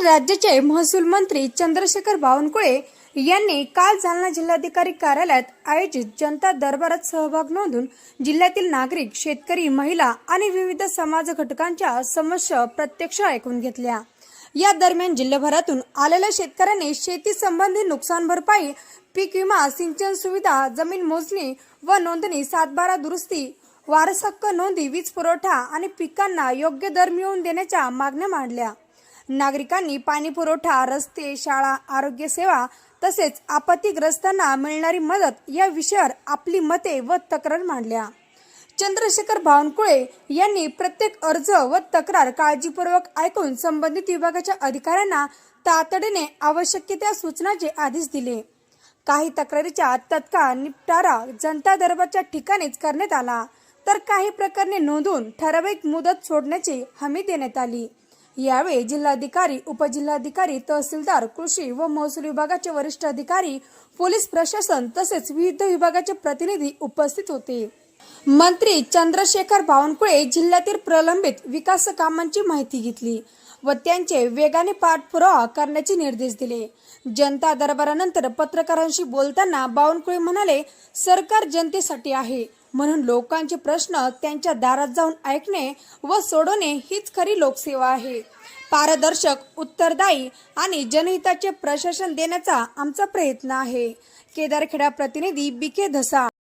तर राज्याचे महसूल मंत्री चंद्रशेखर बावनकुळे यांनी काल जालना जिल्हाधिकारी कार्यालयात आयोजित जनता दरबारात सहभाग नोंदून जिल्ह्यातील नागरिक शेतकरी महिला आणि विविध समाज घटकांच्या समस्या प्रत्यक्ष ऐकून घेतल्या. या दरम्यान जिल्ह्याभरातून आलेल्या शेतकऱ्यांनी शेती संबंधी नुकसान भरपाई पीक विमा सिंचन सुविधा जमीन मोजणी व नोंदणी सातबारा दुरुस्ती वारस हक्क नोंदी वीज पुरवठा आणि पिकांना योग्य दर मिळवून देण्याच्या मागण्या मांडल्या. नागरिकांनी पाणी पुरवठा रस्ते शाळा आरोग्य सेवा तसेच आपत्तीग्रस्तांना मिळणारी मदत या विषयावर आपली मते व तक्रार मांडल्या. चंद्रशेखर बावनकुळे यांनी प्रत्येक अर्ज व तक्रार काळजीपूर्वक ऐकून संबंधित विभागाच्या अधिकाऱ्यांना तातडीने आवश्यक त्या सूचनाचे आदेश दिले. काही तक्रारीचा तत्काळ निपटारा जनता दरबारच्या ठिकाणीच करण्यात आला. तर काही प्रकरणे नोंदवून ठराविक मुदत सोडण्याची हमी देण्यात आली. यावेळी जिल्हाधिकारी उपजिल्हाधिकारी तहसीलदार कृषी व महसूल विभागाचे वरिष्ठ अधिकारी पोलीस प्रशासन तसेच विविध विभागाचे प्रतिनिधी उपस्थित होते. मंत्री चंद्रशेखर बावनकुळे जिल्ह्यातील प्रलंबित विकास कामांची माहिती घेतली व त्यांचे वेगाने पाठपुरावा करण्याचे निर्देश दिले. जनता दरबारानंतर पत्रकारांशी बोलताना बावनकुळे म्हणाले सरकार जनतेसाठी आहे. म्हणून लोकांचे प्रश्न त्यांच्या दारात जाऊन ऐकणे व सोडवणे हीच खरी लोकसेवा आहे. पारदर्शक उत्तरदायी आणि जनहिताचे प्रशासन देण्याचा आमचा प्रयत्न आहे. केदारखेडा प्रतिनिधी बी के धसा.